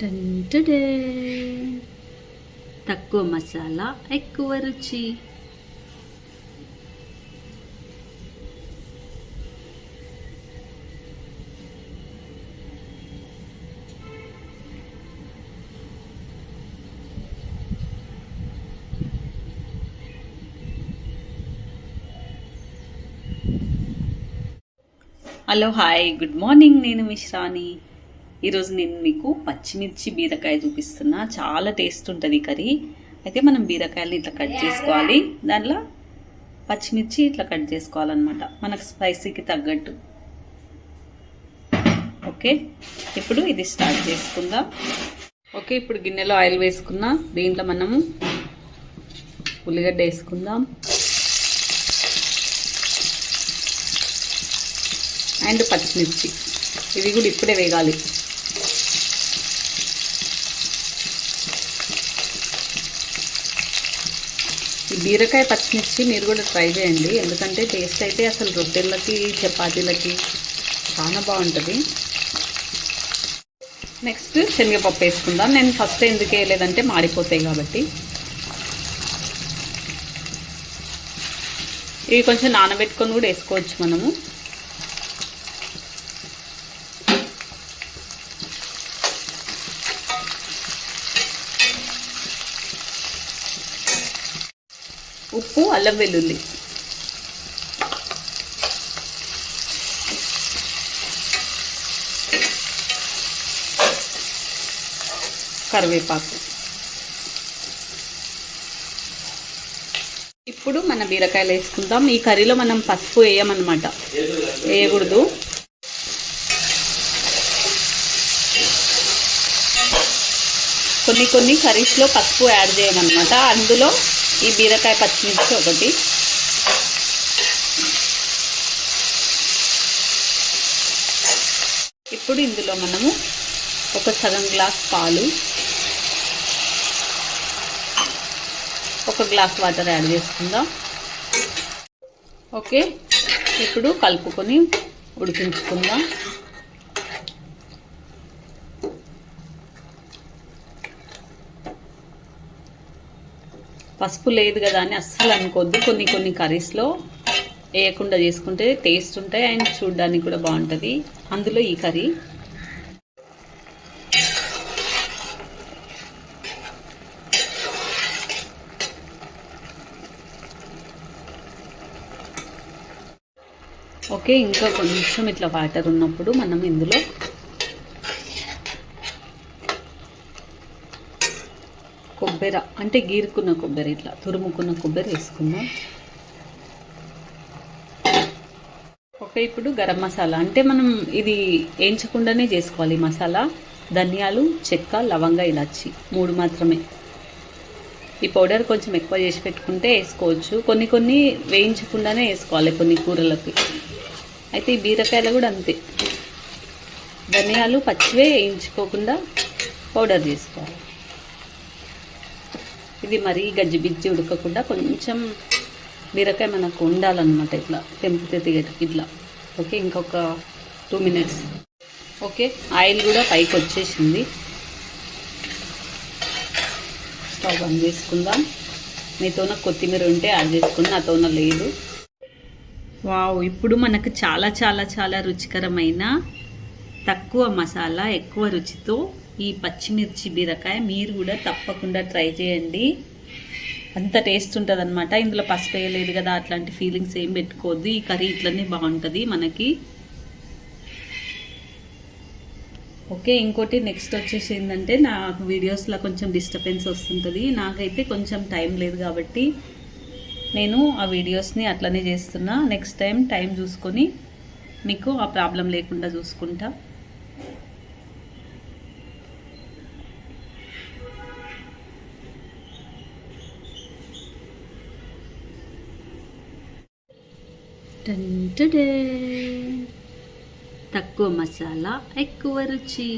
టంటడే. తక్కువ మసాలా ఎక్కువ రుచి హలో హాయ్ గుడ్ మార్నింగ్ నేను మిశ్రాని ఈరోజు నేను మీకు పచ్చిమిర్చి బీరకాయ చూపిస్తున్నా. చాలా టేస్ట్ ఉంటుంది కర్రీ. అయితే మనం బీరకాయలని ఇట్లా కట్ చేసుకోవాలి. దాంట్లో పచ్చిమిర్చి ఇట్లా కట్ చేసుకోవాలన్నమాట. మనకు స్పైసీకి తగ్గట్టు. ఓకే? ఇప్పుడు ఇది స్టార్ట్ చేసుకుందాం. ఓకే ఇప్పుడు గిన్నెలో ఆయిల్ వేసుకుందాం దీంట్లో మనము ఉల్లిగడ్డ వేసుకుందాం. అండ్ పచ్చిమిర్చి. ఇవి కూడా ఇప్పుడే వేగాలి. బీరకాయ పచ్చిమిర్చి మీరు కూడా ట్రై చేయండి. ఎందుకంటే టేస్ట్ అయితే అసలు రొట్టెలకి చపాతీలకి చాలా బాగుంటుంది. నెక్స్ట్ శనగపప్పు వేసుకుందాం. నేను ఫస్ట్ ఎందుకు వేయలేదంటే మాడిపోతాయి కాబట్టి. ఇవి కొంచెం నానబెట్టుకొని కూడా వేసుకోవచ్చు మనము. ఉప్పు అల్లం వెల్లుల్లి. కరివేపాకు. ఇప్పుడు మన బీరకాయలు వేసుకుందాం. ఈ కర్రీలో మనం పసుపు వేయమన్నమాట. వేయకూడదు. కొన్ని కొన్ని కర్రీస్లో పసుపు యాడ్ చేయమన్నమాట. అందులో ఈ బీరకాయ పచ్చిమిర్చి ఒకటి. ఇప్పుడు ఇందులో మనము ఒక సగం గ్లాస్ పాలు ఒక గ్లాస్ వాటర్ యాడ్ చేసుకుందాం. ఓకే ఇప్పుడు కలుపుకొని ఉడికించుకుందాం. పసుపు లేదు కదా అని అస్సలు అనుకోవద్దు కొన్ని కొన్ని కర్రీస్లో వేయకుండా చేసుకుంటే టేస్ట్ ఉంటాయి అండ్ చూడడానికి కూడా బాగుంటుంది. అందులో ఈ కర్రీ ఓకే ఇంకా కొంచెం ఇట్లా వాటర్ ఉన్నప్పుడు మనం ఇందులో కొబ్బరి అంటే గీరుకున్న కొబ్బరి ఇట్లా తురుముకున్న కొబ్బరి వేసుకుందాం. ఓకే ఇప్పుడు గరం మసాలా అంటే మనం ఇది వేయించకుండానే చేసుకోవాలి. మసాలా ధనియాలు చెక్క లవంగ ఇలాచి మూడు మాత్రమే. ఈ పౌడర్ కొంచెం ఎక్కువ చేసి పెట్టుకుంటే వేసుకోవచ్చు. కొన్ని కొన్ని వేయించకుండానే వేసుకోవాలి కొన్ని కూరలకి. అయితే ఈ బీరకాయలు కూడా అంతే. ధనియాలు పచ్చివే వేయించుకోకుండా పౌడర్ చేసుకోవాలి. ఇది మరీ గజ్జిబిజ్జి ఉడకకుండా కొంచెం బీరకాయ మనకు ఉండాలన్నమాట ఇట్లా. తెంపితే తీగ ఇట్లా. ఓకే ఇంకొక టూ మినిట్స్ ఓకే ఆయిల్ కూడా పైకి వచ్చేసింది. స్టవ్ ఆన్ చేసుకుందాం. మీతోన కొత్తిమీర ఉంటే యాడ్ చేసుకుని నాతోన లేదు. వావ్ ఇప్పుడు మనకు చాలా చాలా చాలా రుచికరమైన తక్కువ మసాలా ఎక్కువ రుచితో ఈ పచ్చిమిర్చి బీరకాయ మీరు కూడా తప్పకుండా ట్రై చేయండి. అంత టేస్ట్ ఉంటుంది అనమాట ఇందులో పసుపు వేయలేదు కదా అట్లాంటి ఫీలింగ్స్ ఏం పెట్టుకోవద్దు. ఈ కర్రీ ఇట్లనే బాగుంటుంది మనకి. ఓకే ఇంకోటి నెక్స్ట్ వచ్చేసి ఏంటంటే నాకు వీడియోస్లో కొంచెం డిస్టర్బెన్స్ వస్తుంటుంది. నాకైతే కొంచెం టైం లేదు కాబట్టి నేను ఆ వీడియోస్ని అట్లనే చేస్తున్నా. నెక్స్ట్ టైం టైం చూసుకొని మీకు ఆ ప్రాబ్లం లేకుండా చూసుకుంటా. టంటడే. తక్కువ మసాలా ఎక్కువ రుచి